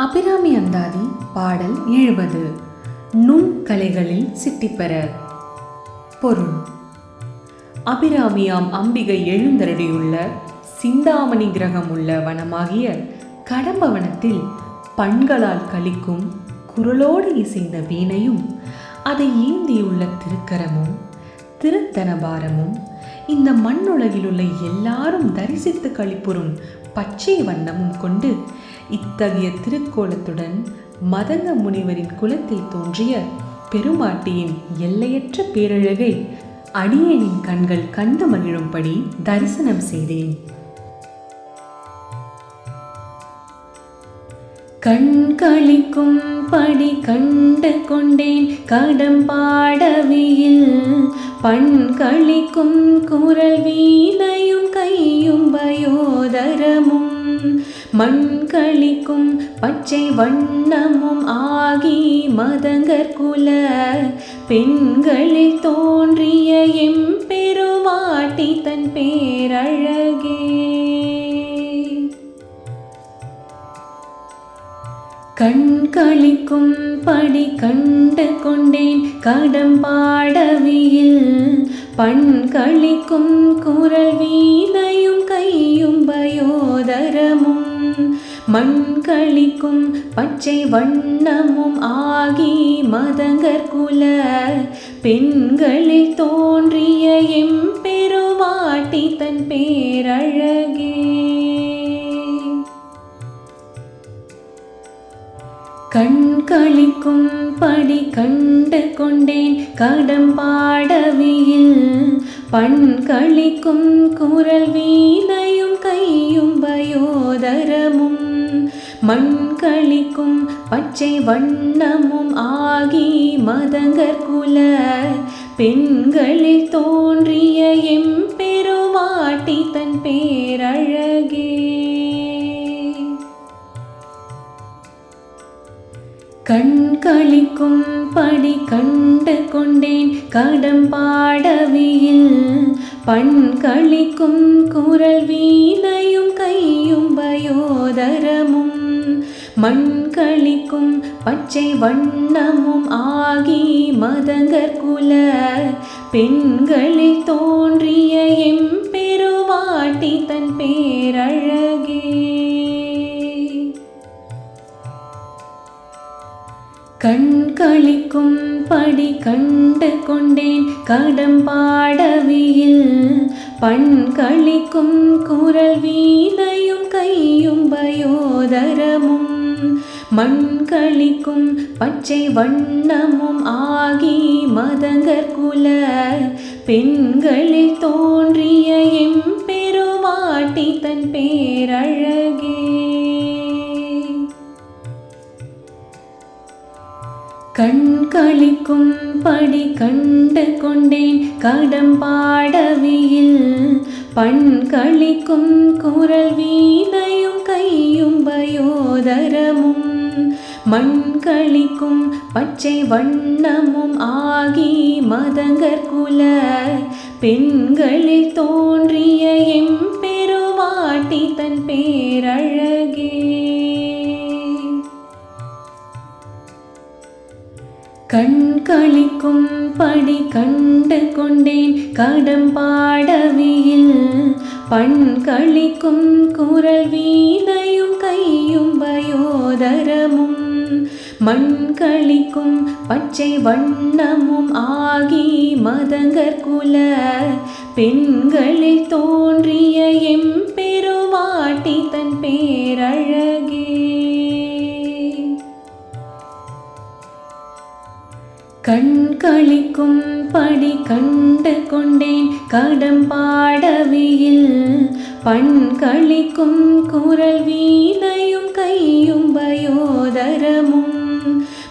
அபிராமி அந்தாதி பாடல் எழுபது. நுண்கலைகளில் சித்திப்பெற பொருள். அபிராமியாம் அம்பிகை எழுந்தருளியுள்ள சிந்தாமணி கிரகம் உள்ள வனமாகிய கடம்பவனத்தில் பண்களால் கழிக்கும் குரலோடு இசைந்த வீணையும் அதை ஏந்தியுள்ள திருக்கரமும் திருத்தனபாரமும் இந்த மண்ணுலகிலுள்ள எல்லாரும் தரிசித்து கழிப்புறும் பச்சை வண்ணமும் கொண்டு இத்தகைய திருக்கோலத்துடன் மதங்க முனிவரின் குலத்தில் தோன்றிய பெருமாட்டியின் எல்லையற்ற பேரழகை அடியேனின் கண்கள் கண்டு மகிழும்படி தரிசனம் செய்தேன். கண்களிக்கும் படி கண்டு கொண்டேன் கடம்பாடவியில் பண்களிக்கும் குரல் வீணையும் கையும் பயோதரமும் மண்களிக்கும் பச்சை வண்ணமும் ஆகி மதங்கற்குல பெண்களில் தோன்றிய எம்பெருமாட்டி தன் பேரழகே. கண் கழிக்கும் படி கண்டு கொண்டேன் கடம்பாடவியில் பண்களிக்கும் குரல் வீணையும் கையும் பயோதரமும் மண்களிக்கும் பச்சை வண்ணமும் ஆகி மதங்கற்குல பெண்களில் தோன்றிய எம்பெருமாட்டி தன் பேரழகே. கண்களிக்கும் படி கண்டு கொண்டேன். கடம்பாடவியில் பண்களிக்கும் குரல் வீணையும் கையும் வயோதரமும். மண்களிக்கும் பச்சை வண்ணமும் ஆகி மதங்கற்குல பெண்களில் தோன்றிய எம்பெருமாட்டி தன் பேரழகே. கண் கழிக்கும் படி கண்டு கொண்டேன். கடம் பாடவியில் பண் கழிக்கும் குரல் வீணையும் கையும் பயோதரமும் மண் கழிக்கும் பச்சை வண்ணமும் ஆகி மதங்கற்குல பெண்களில் தோன்றிய எம் எம்பெருமாட்டி தன் பேரழகே. கண்களிக்கும் படி கண்டு கொண்டேன். கடம்பாடவியில் பண்களிக்கும் குரல் வீணையும் கையும் பயோதரமும் மண்களிக்கும் பச்சை வண்ணமும் ஆகி மதங்கற்குல பெண்களில் தோன்றிய எம்பெருமாட்டி தன் பேரழகே. கண் கழிக்கும் படி கண்டு கொண்டேன். கடம் பாடவியில் பண் கழிக்கும் குரல் வீணையும் கையும் பயோதரமும் மண் கழிக்கும் பச்சை வண்ணமும் ஆகி மதங்கற்குல பெண்களில் தோன்றிய எம் எம்பெருமாட்டி தன் பேரழ கண்களிக்கும் படி கண்டு கொண்டேன். கடம்பாடவியில் பண்களிக்கும் குரல் வீணையும் கையும் வயோதரமும். மண் கழிக்கும் பச்சை வண்ணமும் ஆகி மதங்கற்குல பெண்களில் தோன்றிய எம் கடம்பாடவியில் பண்களிக்கும் குரல் வீணையும் கையும் பயோதரமும்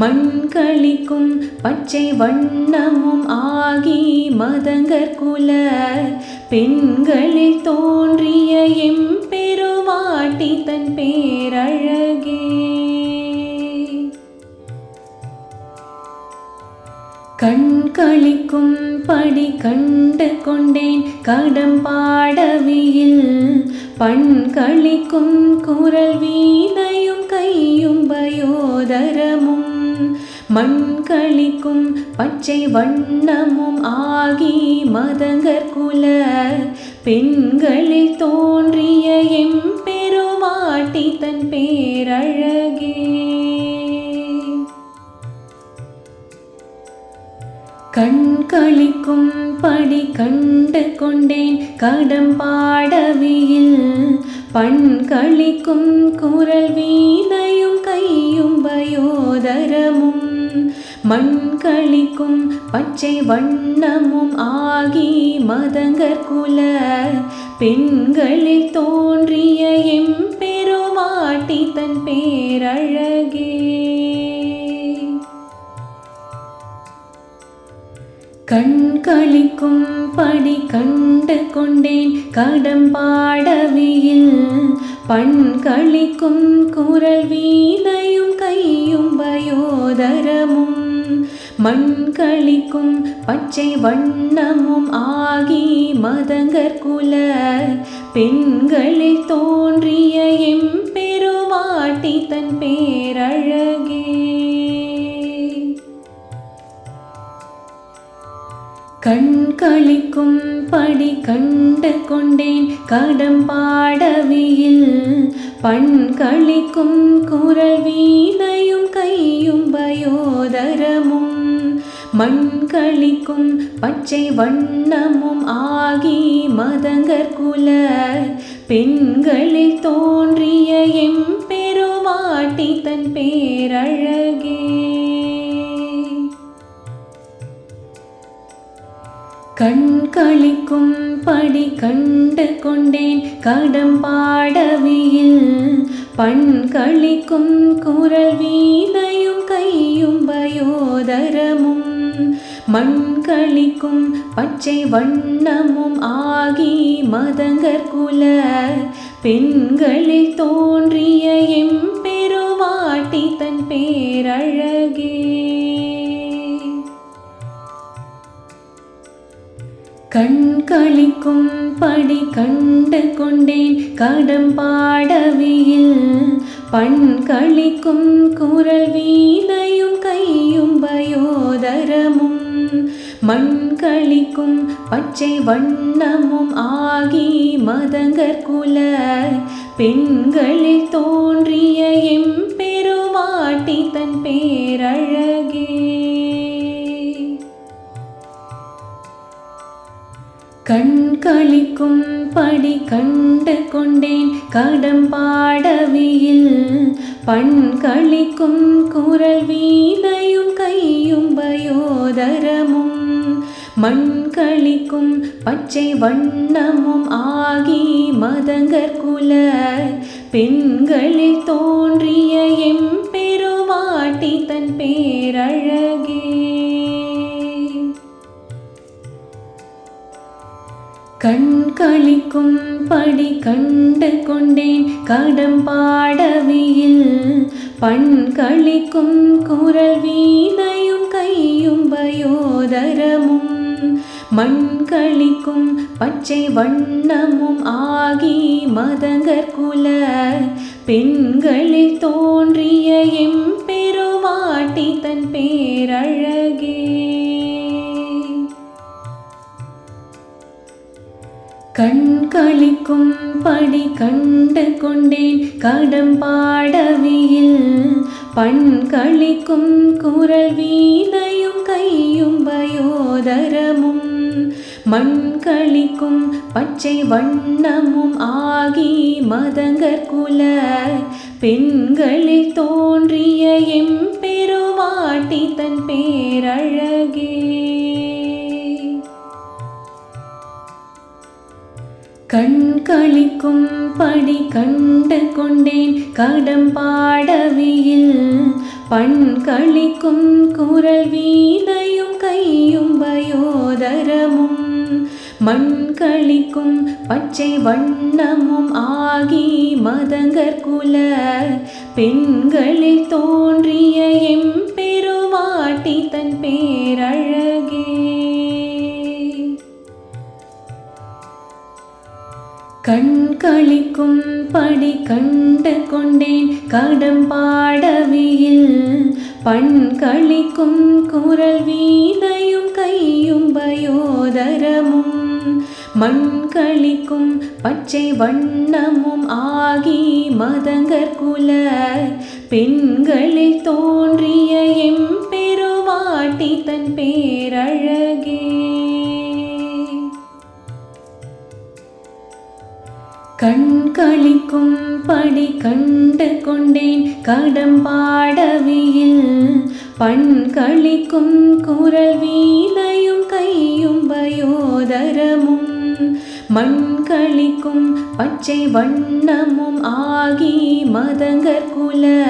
மண்களிக்கும் பச்சை வண்ணமும் ஆகி மதங்கற்குல பெண்களில் தோன்றிய எம் பெருமாட்டி தன் பேரழகே. கண்களிக்கும் படி கண்டு கொண்டேன். கடம் பாடவியில் பண்களிக்கும் குரல் வீணையும் கையும் பயோதரமும் மண்களிக்கும் பச்சை வண்ணமும் ஆகி மதங்கர் குல பெண்களில் தோன்றிய எம்பெருமாட்டி தன் பேர் கொண்டேன். கடம் பாடவியில் பண் கழிக்கும் குரல் வீணையும் கையும் வயோதரமும். மண் கழிக்கும் பச்சை வண்ணமும் ஆகி மதங்கற்குல பெண்களில் தோன்றிய எம் பெருமாட்டி தன் பேரழகே. கண் கழிக்கும் படி கண்டு கொண்டேன். கடம்பாடவியில் பண்களிக்கும் குரல் வீணையும் கையும் வயோதரமும். மண் கழிக்கும் பச்சை வண்ணமும் ஆகி மதங்கற்குல பெண்களில் தோன்றிய எம் பெருமாட்டி தன் பேரழகே. கண் கழிக்கும் படி கண்டு கொண்டேன். கடம் பாடவியில் பண் கழிக்கும் குரல் வீணையும் கையும் பயோதரமும் மண் கழிக்கும் பச்சை வண்ணமும் ஆகி மதங்கற்குல பெண்களில் தோன்றிய எம் பெருமாட்டி தன் பேரழகே. கண் கழிக்கும் படி கண்டு கொண்டேன். கடம் பாடவியில் பண் கழிக்கும் குரல் வீணையும் கையும் பயோதரமும் மண்களிக்கும் பச்சை வண்ணமும் ஆகி மதங்கற்குல பெண்களில் தோன்றிய எம் பெருவாட்டி தன் பேரழகே. கண்களிக்கும் படி கண்டு கொண்டேன். கடம் கடம்பாடவியில் பண்களிக்கும் குரல் வீணையும் கையும் பயோதரமும் மண்களிக்கும் பச்சை வண்ணமும் ஆகி மதங்கற்குல பெண்களில் தோன்றிய எம் பெருமாட்டி தன் பேரழகே. கண் கழிக்கும் படி கண்டு கொண்டேன். கடம்பாடவியில் பண்களிக்கும் குரல் வீணையும் கையும் பயோதரமும் மண் கழிக்கும் பச்சை வண்ணமும் ஆகி மதங்கற்குல பெண்களில் தோன்றிய எம் பெருமாட்டி தன் பேரழகே. கண் கழிக்கும் படி கண்டு கொண்டேன். கடம் பாடவியில் பண் கழிக்கும் குரல் வீணையும் கையும் பயோதரமும் மண்களிக்கும் பச்சை வண்ணமும் ஆகி மதங்கற்குல பெண்களில் தோன்றிய எம் பெருமாட்டி தன் பேரழகே கண்களிக்கும் படி கண்டு கொண்டேன். கடம் கடம்பாடவியில் பண்களிக்கும் குரல் வீணையும் கையும் பயோதரமும் மண்களிக்கும் பச்சை வண்ணமும் ஆகி மதங்கற்குல பெண்களில் தோன்றிய எம் பெருமாட்டி தன் பேரழகே. கண் கழிக்கும் படி கண்டு கொண்டேன். கடம் பாடவியில் பண் கழிக்கும் குரல் வீணையும் கையும் வயோதரமும். மண் கழிக்கும் பச்சை வண்ணமும் ஆகி மதங்கற்குல பெண்களில் தோன்றி கழிக்கும் படி கண்டு கொண்டேன். கடம் பாடவியில் பண் கழிக்கும் குரல் வீணையும் கையும் பயோதரமும் மண் கழிக்கும் பச்சை வண்ணமும் ஆகி மதங்கற்குல பெண்களில் தோன்றிய எம் எம்பெருமாட்டி தன் பேரழகே. கண் கழிக்கும் படி கண்டு கொண்டேன். கடம்பாடவியில் பண் கழிக்கும் குரல் வீணையும் கையும் பயோதரமும் மண்களிக்கும் பச்சை வண்ணமும் ஆகி மதங்கற்குல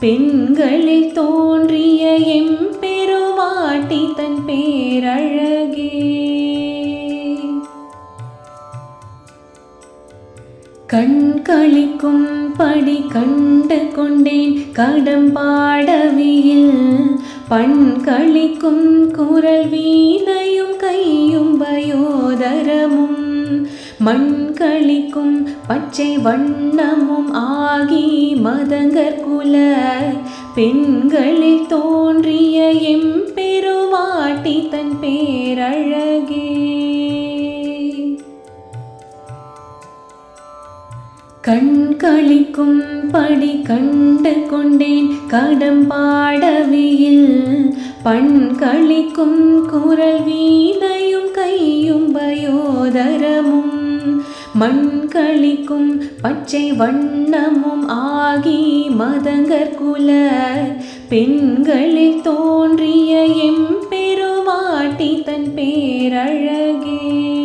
பெண்களில் தோன்றிய எம் பெருமாட்டி தன் பேரழ கண்களிக்கும் படி கண்டு கொண்டேன். கடம்பாடவியில் பண் பண்களிக்கும் குரல் வீணையும் கையும் பயோதரமும் மண்களிக்கும் பச்சை வண்ணமும் ஆகி மதங்கற்குல பெண்களில் தோன்றிய எம் எம்பெருமாட்டி தன் பேரழகே. கண் கழிக்கும் படி கண்டு கொண்டேன். கடம் பாடவியில் பண் கழிக்கும் குரல் வீணையும் கையும் பயோதரமும் மண்களிக்கும் பச்சை வண்ணமும் ஆகி மதங்கற்குல பெண்களில் தோன்றிய எம் பெருமாட்டி தன் பேரழகே.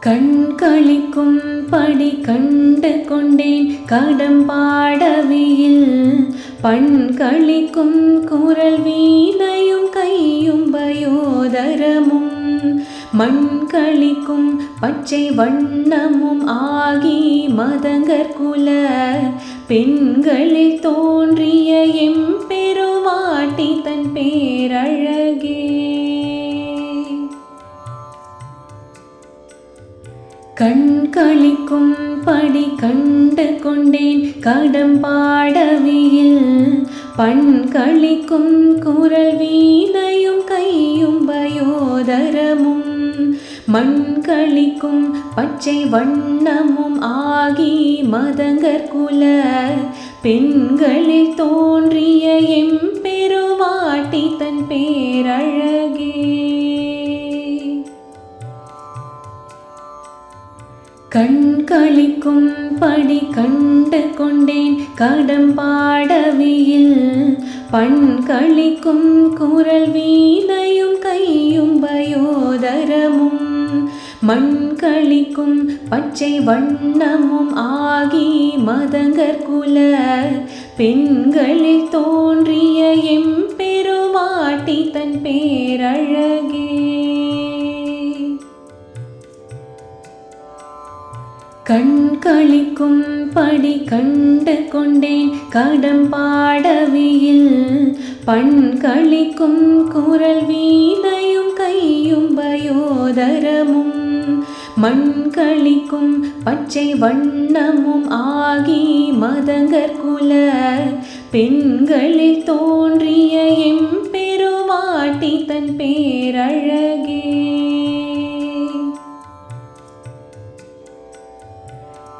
கண்களிக்கும் படி கண்டு கொண்டேன். கடம்பாடவியில் பண்களிக்கும் குரல் வீணையும் கையும் பயோதரமும் மண்களிக்கும் பச்சை வண்ணமும் ஆகி மதங்கற்குல பெண்களில் தோன்றிய எம்பெருமாட்டி தன் பேரழகே. கண் கழிக்கும் படி கண்டு கொண்டேன். கடம் பாடவியில் பண் கழிக்கும் குரல் வீணையும் கையும் பயோதரமும் மண் கழிக்கும் பச்சை வண்ணமும் ஆகி மதங்கற்குல பெண்களில் தோன்றிய எம்பெருமாட்டி தன் பேரழகே. கண்களிக்கும் படி கண்டு கொண்டேன். கடம்பாடவியில் பண்களிக்கும் குரல் வீணையும் கையும் பயோதரமும் மண்களிக்கும் பச்சை வண்ணமும் ஆகி மதங்கற்குல பெண்களில் தோன்றிய எம்பெருமாட்டி தன் பேரழகே. கண் கழிக்கும் படி கண்டு கொண்டேன். கடம் பாடவியில் பண் கழிக்கும் குரல் வீணையும் கையும் பயோதரமும் மண் கழிக்கும் பச்சை வண்ணமும் ஆகி மதங்கற்குல பெண்களில் தோன்றிய எம் பெருமாட்டி தன் பேரழகே.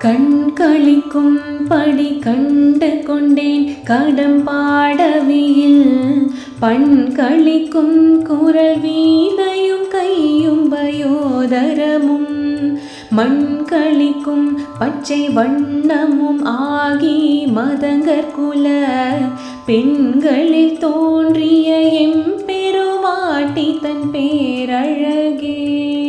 கண் கழிக்கும் படி கண்டு கொண்டேன். கடம் பாடவியில் பண் கழிக்கும் குரல் வீணையும் கையும் வயோதரமும். மண் கழிக்கும் பச்சை வண்ணமும் ஆகி மதங்கற்குல பெண்களில் தோன்றிய எம்பெருமாட்டி தன் பேரழகே.